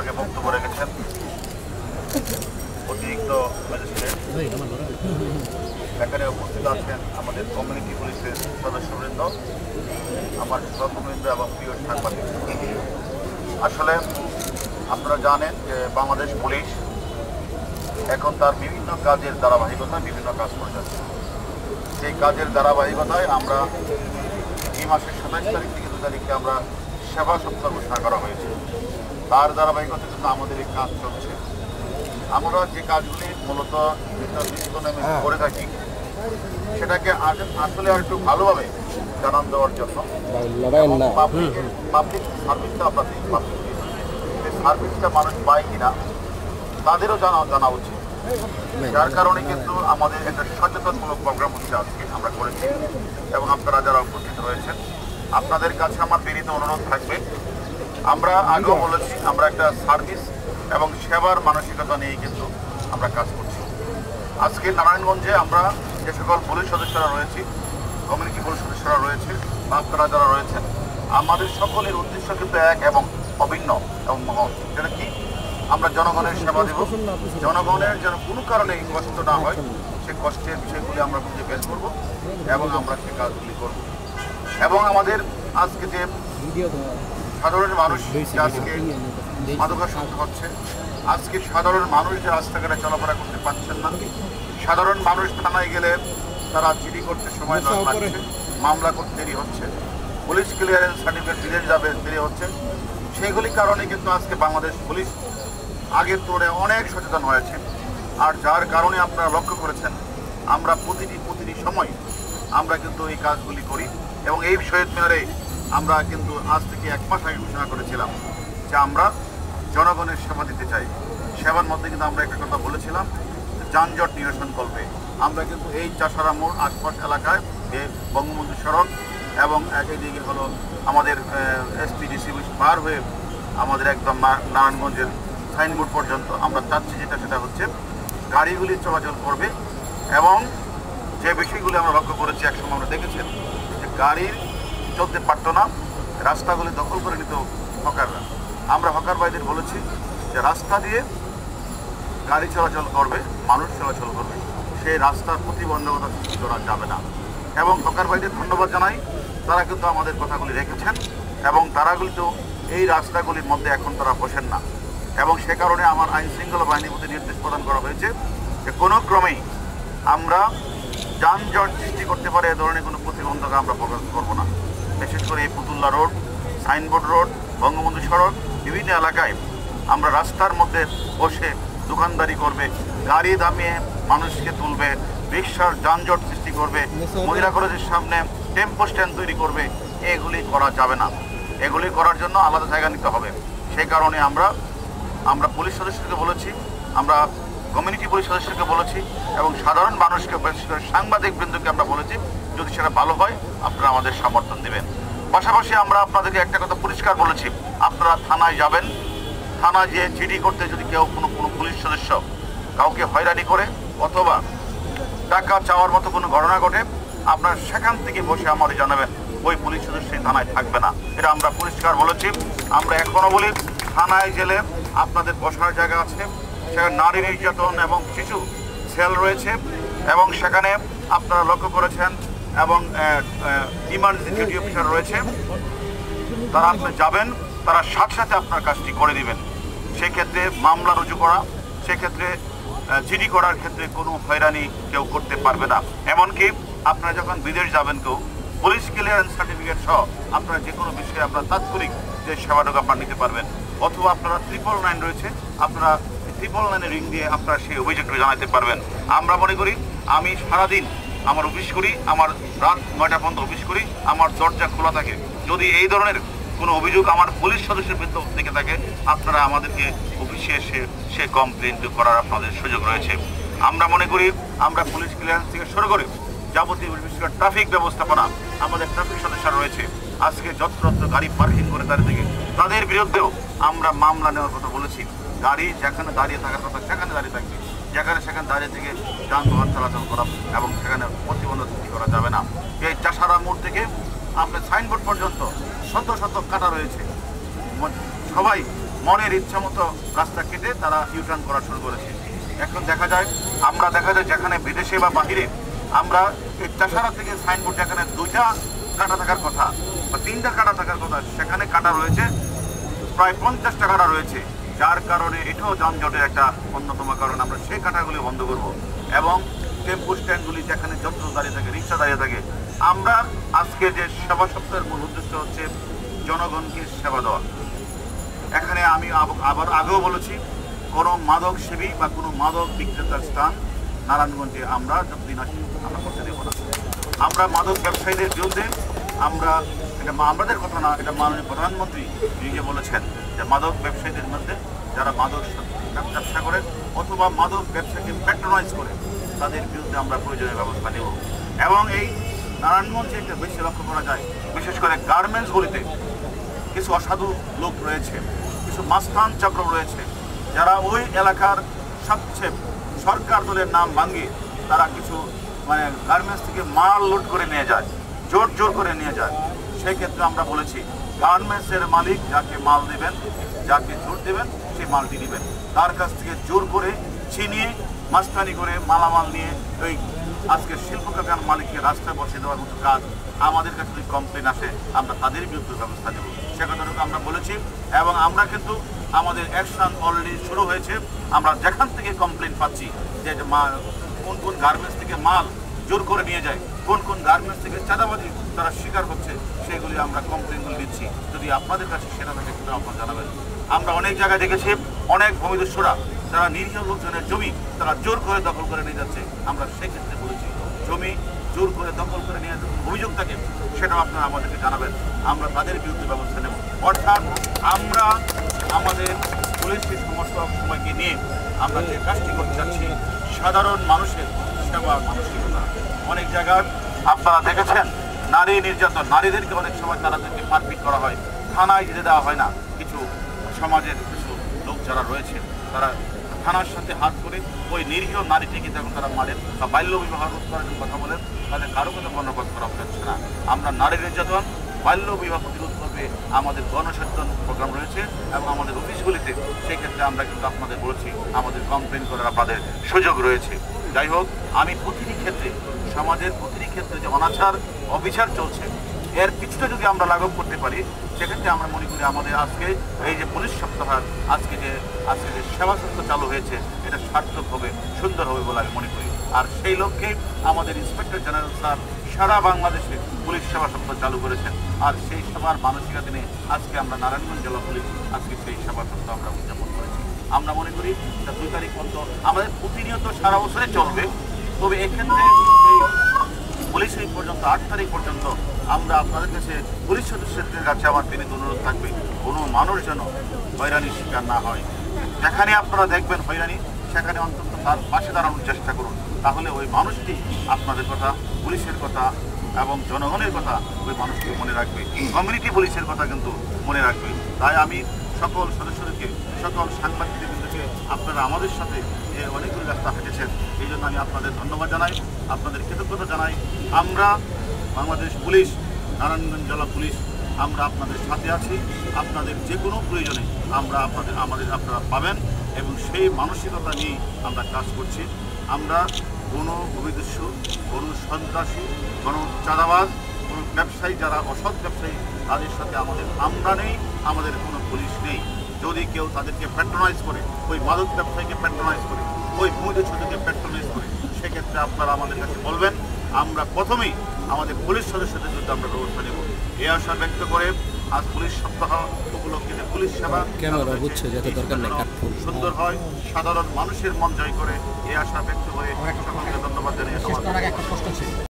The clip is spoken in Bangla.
আগে বক্তব্য রেখেছেন। অতিরিক্ত ম্যাজিস্ট্রেট এখানে উপস্থিত আছেন আমাদের কমিউনিটি পুলিশের সদস্যবৃন্দ, আমার সহকর্মীবৃন্দ এবং প্রিয় সাংবাদিক। আসলে আপনারা জানেন যে বাংলাদেশ পুলিশ এখন তার বিভিন্ন কাজের ধারাবাহিকতায় বিভিন্ন কাজ করে যাচ্ছে। সেই কাজের ধারাবাহিকতায় আমরা এই মাসের সাতাইশ তারিখ থেকে দু তারিখে আমরা সেবা সপ্তাহ ঘোষণা করা হয়েছে। তার ধারাবাহিকতা কিন্তু আমাদের এই কাজ চলছে। আমরা যে কাজগুলি মূলত ইকোনমি করে থাকি সেটাকে আসলে আর একটু ভালোভাবে জানান দেওয়ার জন্য। পাবলিক সার্ভিসটা দিই পাবলিক সার্ভিসটা মানুষ পায় কিনা তাদেরও জানা জানা উচিত। যার কারণে কিন্তু আমাদের একটা সচেতনমূলক প্রোগ্রাম হচ্ছে আজকে আমরা করেছি। এবং আপনারা যারা উপস্থিত রয়েছেন আপনাদের কাছে আমার বিনীত অনুরোধ থাকবে আমরা আগেও বলেছি, আমরা একটা সার্ভিস এবং সেবার মানসিকতা নিয়ে কিন্তু আমরা কাজ করছি। আজকে নারায়ণগঞ্জে আমরা যে সকল পুলিশ সদস্যরা রয়েছি, কমিউনিটি পুলিশ সদস্যরা রয়েছে আপনারা যারা রয়েছেন, আমাদের সকলের উদ্দেশ্য কিন্তু এক এবং অভিন্ন এবং মহৎ। সেটা কি? আমরা জনগণের সেবা দেব। জনগণের যেন কোনো কারণে কষ্ট না হয় সে কষ্টের বিষয়গুলি আমরা খুঁজে বের করব এবং আমরা সে কাজগুলি করব। এবং আমাদের আজকে যে সাধারণ মানুষ আজকে মাদকাসক্ত হচ্ছে। আজকে সাধারণ মানুষ যে রাস্তাঘাটে চলাফেরা করতে পারছেন না। সাধারণ মানুষ থানায় গেলে তারা চিঠি করতে সময় লাগছে মামলা করতে দেরি হচ্ছে পুলিশ ক্লিয়ারেন্স সার্টিফিকেট দিলে যাবে দেরি হচ্ছে। সেগুলি কারণে কিন্তু আজকে বাংলাদেশ পুলিশ আগের তুলনায় অনেক সচেতন হয়েছে। আর যার কারণে আপনারা লক্ষ্য করেছেন আমরা প্রতিটি প্রতিটি সময় আমরা কিন্তু এই কাজগুলি করি এবং এই শহীদ মিনারে আমরা কিন্তু আজ থেকে এক মাস আগে ঘোষণা করেছিলাম যে আমরা জনগণের সেবা দিতে চাই। সেবার মধ্যে কিন্তু আমরা একটা কথা বলেছিলাম, যানজট নিরসন করবে। আমরা কিন্তু এই চাষারা মোড়, আশপাশ এলাকায় বঙ্গবন্ধু সড়ক এবং একদিকে হলো আমাদের এসপিডিসি পার হয়ে আমাদের একদম নারায়ণগঞ্জের সাইনবোর্ড পর্যন্ত আমরা চাচ্ছি যেটা সেটা হচ্ছে গাড়িগুলি চলাচল করবে এবং যে বিষয়গুলি আমরা লক্ষ্য করেছি, একসময় আমরা দেখেছেন যে গাড়ির চলতে পারতো না, রাস্তাগুলি দখল করে নিত হকাররা। আমরা হকার ভাইদের বলেছি যে রাস্তা দিয়ে গাড়ি চলাচল করবে, মানুষ চলাচল করবে। সেই রাস্তার প্রতিবন্ধকতা সৃষ্টি করা যাবে না। এবং হকার ভাইদের ধন্যবাদ জানাই, তারা কিন্তু আমাদের কথাগুলি রেখেছেন এবং তারা কিন্তু এই রাস্তাগুলির মধ্যে এখন তারা বসেন না। এবং সে কারণে আমার আইন শৃঙ্খলা বাহিনীর প্রতি নির্দেশ প্রদান করা হয়েছে যে কোনো ক্রমেই আমরা যানজট সৃষ্টি করতে পারে, এ ধরনের কোনো প্রতিবন্ধক আমরা প্রকাশ করব না। বিশেষ করে পুতুল্লা রোড, সাইনবোর্ড রোড, বঙ্গবন্ধু সড়ক, বিভিন্ন এলাকায় আমরা রাস্তার মধ্যে বসে দোকানদারি করবে, গাড়ি দামিয়ে মানুষকে তুলবে, রিক্সার যানজট সৃষ্টি করবে, মহিলা কলেজের সামনে টেম্পো স্ট্যান্ড তৈরি করবে, এগুলি করা যাবে না। এগুলি করার জন্য আলাদা জায়গা নিতে হবে। সেই কারণে আমরা আমরা পুলিশ সদস্যকে বলেছি, আমরা কমিউনিটি পুলিশ সদস্যকে বলেছি এবং সাধারণ মানুষকে সাংবাদিক বৃন্দকে আমরা বলেছি যদি সেটা ভালো হয়, আপনারা আমাদের সমর্থন দেবেন। পাশাপাশি আমরা আপনাদেরকে একটা কথা পরিষ্কার বলেছি, আপনারা থানায় যাবেন। থানায় যে চিঠি করতে যদি কেউ কোনো কোনো পুলিশ সদস্য কাউকে হয়রানি করে অথবা টাকা চাওয়ার মতো কোনো ঘটনা ঘটে, আপনারা সেখান থেকে বসে আমাদের জানাবেন, ওই পুলিশ সদস্য থানায় থাকবে না। এটা আমরা পরিষ্কার বলেছি। আমরা এখনও বলি, থানায় গেলে আপনাদের বসার জায়গা আছে, সেখানে নারী নির্যাতন এবং শিশু সেল রয়েছে এবং সেখানে আপনারা লক্ষ্য করেছেন এবং ইমার্জেন্সি ডিউটি অফিসার রয়েছে। তারা আপনি যাবেন, তারা সাথে সাথে আপনার কাজটি করে দিবেন। সেক্ষেত্রে মামলা রুজু করা, সেক্ষেত্রে জিডি করার ক্ষেত্রে কোনো হয়রানি কেউ করতে পারবে না। এমনকি আপনারা যখন বিদেশ যাবেন কেউ, পুলিশ ক্লিয়ারেন্স সার্টিফিকেট সহ আপনারা যে কোনো বিষয়ে আপনারা তাৎক্ষণিক যে সেবাটুকু আপনারা নিতে পারবেন। অথবা আপনারা ট্রিপল নাইন রয়েছে, আপনারা ট্রিপল নাইনের রিং দিয়ে আপনারা সেই অভিযোগটি জানাতে পারবেন। আমরা মনে করি, আমি সারাদিন আমার অফিস করি, আমার রাত নয়টা পর্যন্ত অফিস করি, আমার দরজা খোলা থাকে। যদি এই ধরনের কোনো অভিযোগ আমার পুলিশ সদস্যের বিরুদ্ধে থেকে থাকে, আপনারা আমাদেরকে অফিসে এসে সে কমপ্লেন করার আপনাদের সুযোগ রয়েছে। আমরা মনে করি, আমরা পুলিশ ক্লিয়ারেন্স থেকে শুরু করে যাবতীয় বিশেষ করে ট্রাফিক ব্যবস্থাপনা আমাদের ট্রাফিক সদস্যরা রয়েছে। আজকে যত্রত্র গাড়ি পার্কিং করে দাঁড়িয়ে থেকে তাদের বিরুদ্ধেও আমরা মামলা নেওয়ার কথা বলেছি। গাড়ি যেখানে দাঁড়িয়ে থাকার কথা সেখানে দাঁড়িয়ে থাকবে যেখানে সেখানে দাঁড়িয়ে থেকে যানবাহন চলাচল করা এবং সেখানে প্রতিবন্ধক সৃষ্টি করা যাবে না। এই চাষারা মোড় থেকে আপনার সাইনবোর্ড পর্যন্ত শত শত কাটা রয়েছে। সবাই মনের ইচ্ছা মতো রাস্তা কেটে তারা ইউটার্ন করা শুরু করেছে। এখন দেখা যায়, আমরা দেখা যায় যেখানে বিদেশে বা বাহিরে আমরা এই চাষারা থেকে সাইনবোর্ড যেখানে দুইটা কাটা থাকার কথা বা তিনটা কাটা থাকার কথা, সেখানে কাটা রয়েছে। প্রায় পঞ্চাশটা টাকাটা রয়েছে। যার কারণে এটাও যানজটের একটা অন্যতম কারণ। আমরা সেই কাটাগুলি বন্ধ করব এবং টেম্পু স্ট্যান্ডগুলি যেখানে যন্ত্র দাঁড়িয়ে থাকে, রিক্সা দাঁড়িয়ে থাকে, আমরা আজকে যে সেবা সপ্তাহের মূল উদ্দেশ্য হচ্ছে জনগণকে সেবা দেওয়া। এখানে আমি আবার আগেও বলেছি, কোনো মাদক সেবী বা কোনো মাদক বিক্রেতার স্থান নারায়ণগঞ্জে আমরা যতদিন আসি, আমরা করতে দেবো না। আমরা মাদক ব্যবসায়ীদের বিরুদ্ধে, আমরা, এটা আমাদের কথা না, এটা মাননীয় প্রধানমন্ত্রী নিজে বলেছেন। যে মাদক ব্যবসায়ীদের মধ্যে যারা মাদক ব্যবসা করে অথবা মাদক ব্যবসাকে প্যাট্রোনাইজ করে, তাদের বিরুদ্ধে আমরা প্রয়োজনীয় ব্যবস্থা নেব। এবং এই নারায়ণগঞ্জে একটা বেশি লক্ষ্য করা যায়, বিশেষ করে গার্মেন্টসগুলিতে কিছু অসাধু লোক রয়েছে, কিছু মাস্তান চক্র রয়েছে, যারা ওই এলাকার সবচেয়ে সরকার দলের নাম ভাঙিয়ে তারা কিছু মানে গার্মেন্টস থেকে মাল লুট করে নিয়ে যায়, জোর জোর করে নিয়ে যায়। সেই ক্ষেত্রে আমরা বলেছি গার্মেন্টসের মালিক যাকে মাল দেবেন, যাকে জোর দেবেন, সে মালটি নেবেন। তার কাছ থেকে জোর করে ছিনিয়ে মাস্তানি করে মালামাল নিয়ে ওই আজকে শিল্প কারখানার মালিককে রাস্তায় বসে দেওয়ার মতো কাজ আমাদের কাছে যদি কমপ্লেন আসে, আমরা তাদের বিরুদ্ধে ব্যবস্থা নেব। সে কথাটুকু আমরা বলেছি এবং আমরা কিন্তু আমাদের অ্যাকশন অলরেডি শুরু হয়েছে। আমরা যেখান থেকে কমপ্লেন পাচ্ছি যে কোন কোন গার্মেন্টস থেকে মাল জোর করে নিয়ে যায় কোন কোন গার্মেন্টস থেকে চাঁদাবাজি তারা স্বীকার হচ্ছে সেগুলি আমরা কমপ্লেনগুলি দিচ্ছি। যদি আপনাদের কাছে সেটা থাকে, সেটা আপনার জানাবেন। আমরা অনেক জায়গায় দেখেছি, অনেক ভূমিদস্যুরা যারা নিরীহ লোকজনের জমি তারা জোর করে দখল করে নিয়ে যাচ্ছে। আমরা সেক্ষেত্রে বলেছি, জমি জোর করে দখল করে নিয়ে অভিযোগ থাকে, সেটাও আপনারা আমাদেরকে জানাবেন। আমরা তাদের বিরুদ্ধে ব্যবস্থা নেব। অর্থাৎ আমরা আমাদের পুলিশের সমস্ত সময়কে নিয়ে আমরা যে কাজটি করতে যাচ্ছি, সাধারণ মানুষের সেবা মানসিকতা অনেক জায়গায় আপনারা দেখেছেন, নারী নির্যাতন, নারীদেরকে অনেক সময় তাদেরকে মারপিট করা হয়, থানায় যেতে দেওয়া হয় না। কিছু সমাজের কিছু লোক যারা রয়েছে, তারা থানার সাথে হাত করে ওই নিরীহ নারীটিকে যখন তারা মারেন বা বাল্য বিবাহ রোধ করার কথা বলেন তাদের কারও কথা বর্ণপাত করা হচ্ছে না। আমরা নারী নির্যাতন, বাল্য বিবাহ প্রতিরোধ করবে আমাদের গণসচেতন প্রোগ্রাম রয়েছে এবং আমাদের অফিসগুলিতে সেই ক্ষেত্রে আমরা কিন্তু আপনাদের বলেছি, আমাদের কমপ্লেন করার আপনাদের সুযোগ রয়েছে। যাই হোক, আমি প্রতিটি ক্ষেত্রে, সমাজের প্রতিটি ক্ষেত্রে যে অনাচার, অবিচার চলছে, এর কিছুটা যদি আমরা লাঘব করতে পারি, সেক্ষেত্রে আমরা মনে করি আমাদের আজকে এই যে পুলিশ সপ্তাহ আজকে যে আজকে যে সেবা সপ্তাহ চালু হয়েছে, এটা সার্থক হবে, সুন্দর হবে বলে আমি মনে করি। আর সেই লক্ষ্যে আমাদের ইন্সপেক্টর জেনারেল স্যার সারা বাংলাদেশে পুলিশ সেবা সপ্তাহ চালু করেছেন। আর সেই সেবার মানসিকতা নিয়ে আজকে আমরা নারায়ণগঞ্জ জেলা পুলিশ আজকে সেই সেবা সপ্তাহ আমরা উদযাপন করেছি। আমরা মনে করি দুই তারিখ পর্যন্ত আমাদের প্রতিনিয়ত সারা বছরে চলবে। তবে এক্ষেত্রে এই পুলিশ পর্যন্ত, আট তারিখ পর্যন্ত আমরা আপনাদের কাছে পুলিশ সদস্যদের কাছে আমার বিনীত অনুরোধ থাকবে, কোনো মানুষ যেন হয়রানির শিকার না হয়। যেখানে আপনারা দেখবেন হয়রানি, সেখানে অন্তত তার পাশে দাঁড়ানোর চেষ্টা করুন। তাহলে ওই মানুষটি আপনাদের কথা, পুলিশের কথা এবং জনগণের কথা ওই মানুষটি মনে রাখবে। কমিউনিটি পুলিশের কথা কিন্তু মনে রাখবে। তাই আমি সকল সদস্যদেরকে সকল সাংবাদিকদেরকে আপনারা আমাদের সাথে যে অনেকগুলো রাস্তা হেঁটেছেন, এই জন্য আমি আপনাদের ধন্যবাদ জানাই, আপনাদের কৃতজ্ঞতা জানাই। আমরা বাংলাদেশ পুলিশ, নারায়ণগঞ্জ জেলা পুলিশ, আমরা আপনাদের সাথে আছি। আপনাদের যে কোনো প্রয়োজনে আমরা আপনাদের, আমাদের আপনারা পাবেন এবং সেই মানসিকতা নিয়ে আমরা কাজ করছি। আমরা কোনো ভূমিদস্যু কোনো সন্ত্রাসী, কোনো চাঁদাবাজ, কোনো ব্যবসায়ী যারা অসৎ ব্যবসায়ী, তাদের সাথে আমাদের আমরা নেই, আমাদের কোনো পুলিশ নেই। যদি কেউ তাদেরকে প্যাট্রোনাইজ করে ওই মাদক ব্যবসায়ীকে প্যাট্রোনাইজ করে ওই ভূমিদস্যুদেরকে প্যাট্রোনাইজ করে সেক্ষেত্রে আপনারা আমাদের কাছে বলবেন আমরা প্রথমেই আমাদের পুলিশ সদস্যদের বিরুদ্ধে আমরা ব্যবস্থা নেব। এই আশা ব্যক্ত করে আজ পুলিশ সপ্তাহ উপলক্ষে যে পুলিশ সেবা বুঝছে যাতে দরকার নেই সুন্দর হয় সাধারণ মানুষের মন জয় করে এ আশা ব্যক্ত করে সকলকে ধন্যবাদ জানিয়ে